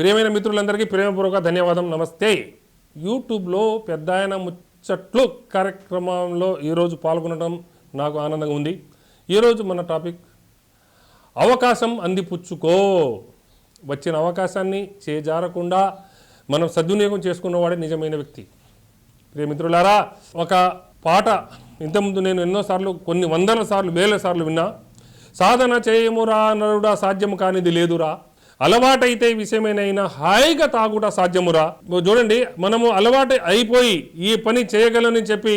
ప్రియమైన మిత్రులందరికీ ప్రేమపూర్వక ధన్యవాదం. నమస్తే. యూట్యూబ్లో పెద్ద ఆయన ముచ్చట్లు కార్యక్రమంలో ఈరోజు పాల్గొనడం నాకు ఆనందంగా ఉంది. ఈరోజు మన టాపిక్ అవకాశం అందిపుచ్చుకో. వచ్చిన అవకాశాన్ని చేజారకుండా మనం సద్వినియోగం చేసుకున్నవాడే నిజమైన వ్యక్తి. ప్రియ మిత్రులారా ఒక పాట ఇంతకుముందు నేను ఎన్నోసార్లు కొన్ని వందల సార్లు వేల సార్లు విన్నా. సాధన చేయమురా నరుడా సాధ్యము కానిది లేదురా. అలవాటైతే విషయమైనైనా హాయిగా తాగుట సాధ్యమురా. చూడండి మనము అలవాటు అయిపోయి ఈ పని చేయగలని చెప్పి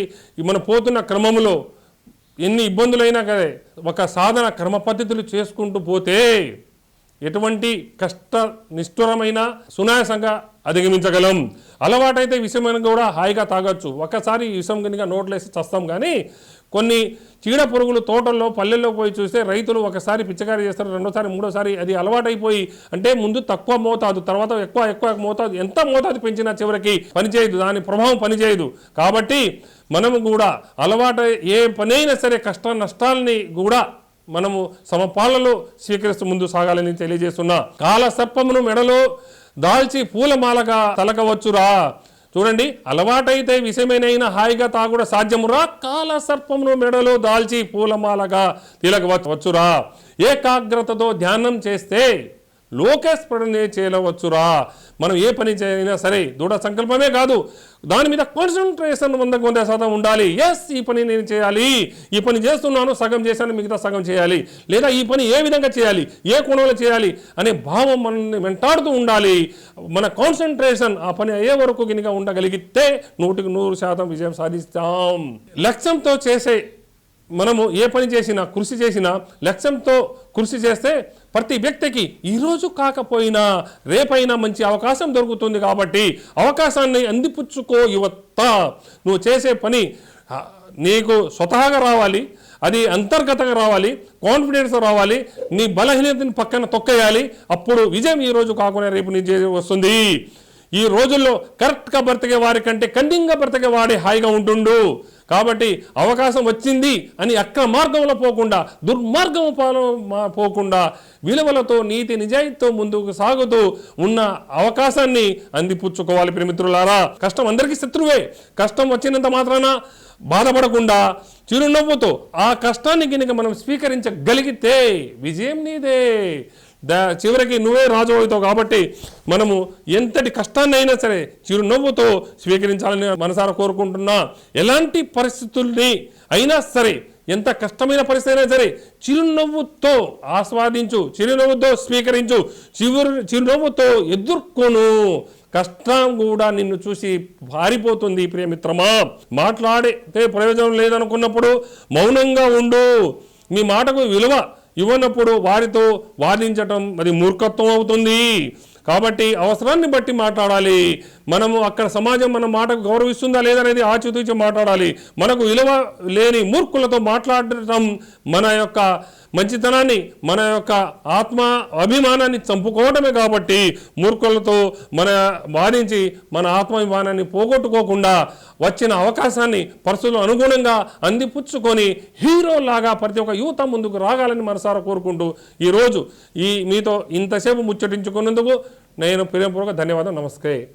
మనం పోతున్న క్రమంలో ఎన్ని ఇబ్బందులైనా కదే ఒక సాధన క్రమ పద్ధతులు చేసుకుంటూ పోతే ఎటువంటి కష్ట నిష్ఠురమైన సునాయాసంగా అధిగమించగలం. అలవాటైతే విషమైన కూడా హాయిగా తాగొచ్చు. ఒకసారి విషం కనుక నోట్లేసి చస్తాం కానీ కొన్ని చీడ పురుగులు తోటల్లో పల్లెల్లో పోయి చూస్తే రైతులు ఒకసారి పిచ్చకారి చేస్తారు రెండోసారి మూడోసారి అది అలవాటైపోయి అంటే ముందు తక్కువ మోతాదు తర్వాత ఎక్కువ ఎక్కువ మోతాదు ఎంత మోతాదు పెంచినా చివరికి పనిచేయదు దాని ప్రభావం పనిచేయదు. కాబట్టి మనము కూడా అలవాటు ఏ పనైనా సరే కష్ట నష్టాలని కూడా మనము సమపాలలో స్వీకరిస్తూ ముందు సాగాలని తెలియజేస్తున్నా. కాల సర్పమును మెడలో దాల్చి పూలమాలగా తలకవచ్చురా. చూడండి అలవాటైతే విషయమైనైనా హాయిగా తాగుడ సాధ్యమురా. కాల సర్పమును మెడలో దాల్చి పూలమాలగా తిలకవచ్చురా ఏకాగ్రతతో ధ్యానం చేస్తే లోకేష్ లోకేస్పడనే చేయవచ్చురా మనం ఏ పని చేయైనా సరే దృఢ సంకల్పమే కాదు. దాని మీద కాన్సన్ట్రేషన్ వందకు వంద శాతం ఉండాలి. ఎస్ ఈ పని నేను చేయాలి. ఈ పని చేస్తున్నాను సగం చేశాను మిగతా సగం చేయాలి. లేదా ఈ పని ఏ విధంగా చేయాలి? ఏ కోణంలో చేయాలి? అనే భావం మనల్ని వెంటాడుతూ ఉండాలి. మన కాన్సన్ట్రేషన్ ఆ పని అయ్యే వరకు గినిగా ఉండగలిగితే నూటికి నూరు శాతం విజయం సాధిస్తాం. లక్ష్యంతో చేసే మనము ఏ పని చేసినా కృషి చేసినా లక్ష్యంతో కృషి చేస్తే ప్రతి వ్యక్తికి ఈరోజు కాకపోయినా రేపైనా మంచి అవకాశం దొరుకుతుంది కాబట్టి అవకాశాన్ని అందిపుచ్చుకో యువత. నువ్వు చేసే పని నీకు స్వతహాగా రావాలి అది అంతర్గతంగా రావాలి కాన్ఫిడెన్స్ రావాలి నీ బలహీనతని పక్కన తొక్కేయాలి అప్పుడు విజయం ఈరోజు కాకుండా రేపు నీ వస్తుంది. ఈ రోజుల్లో కరెక్ట్గా బ్రతికే వారి కంటే కన్నింగా బ్రతికే వాడే హాయిగా ఉంటుండు. కాబట్టి అవకాశం వచ్చింది అని అక్క మార్గంలో పోకుండా దుర్మార్గం పోకుండా విలువలతో నీతి నిజాయితీతో ముందుకు సాగుతూ ఉన్న అవకాశాన్ని అందిపుచ్చుకోవాలి ప్రియమిత్రులారా కష్టం అందరికీ శత్రువే. కష్టం వచ్చినంత మాత్రాన బాధపడకుండా చిరునవ్వుతో ఆ కష్టాన్ని కనుక మనం స్వీకరించగలిగితే విజయం నీదే. దా చివరికి నువ్వే రాజు అవుతావు కాబట్టి మనము ఎంతటి కష్టాన్ని అయినా సరే చిరునవ్వుతో స్వీకరించాలని మనసారా కోరుకుంటున్నా. ఎలాంటి పరిస్థితుల్ని అయినా సరే ఎంత కష్టమైన పరిస్థితి అయినా సరే చిరునవ్వుతో ఆస్వాదించు చిరునవ్వుతో స్వీకరించు చివరి చిరునవ్వుతో ఎదుర్కొను. కష్టం కూడా నిన్ను చూసి పారిపోతుంది ప్రియమిత్రమా మాట్లాడితే ప్రయోజనం లేదనుకున్నప్పుడు మౌనంగా ఉండు. మీ మాటకు విలువ ఇవ్వనప్పుడు వారితో వాదించటం అది మూర్ఖత్వం అవుతుంది. కాబట్టి అవసరాన్ని బట్టి మాట్లాడాలి. మనము అక్కడ సమాజం మన మాటకు గౌరవిస్తుందా లేదనేది ఆచితూచి మాట్లాడాలి. మనకు విలువ లేని మూర్ఖులతో మాట్లాడటం మన యొక్క మంచితనాన్ని మన యొక్క ఆత్మ అభిమానాన్ని చంపుకోవటమే కాబట్టి మూర్ఖులతో మన బాధించి మన ఆత్మాభిమానాన్ని పోగొట్టుకోకుండా వచ్చిన అవకాశాన్ని పరిస్థితులు అనుగుణంగా అందిపుచ్చుకొని హీరోలాగా ప్రతి ఒక్క యువత ముందుకు రాగాలని మనసారా కోరుకుంటూ ఈరోజు ఈ మీతో ఇంతసేపు ముచ్చటించుకున్నందుకు నేను ప్రేమపూర్వక ధన్యవాదం నమస్తే.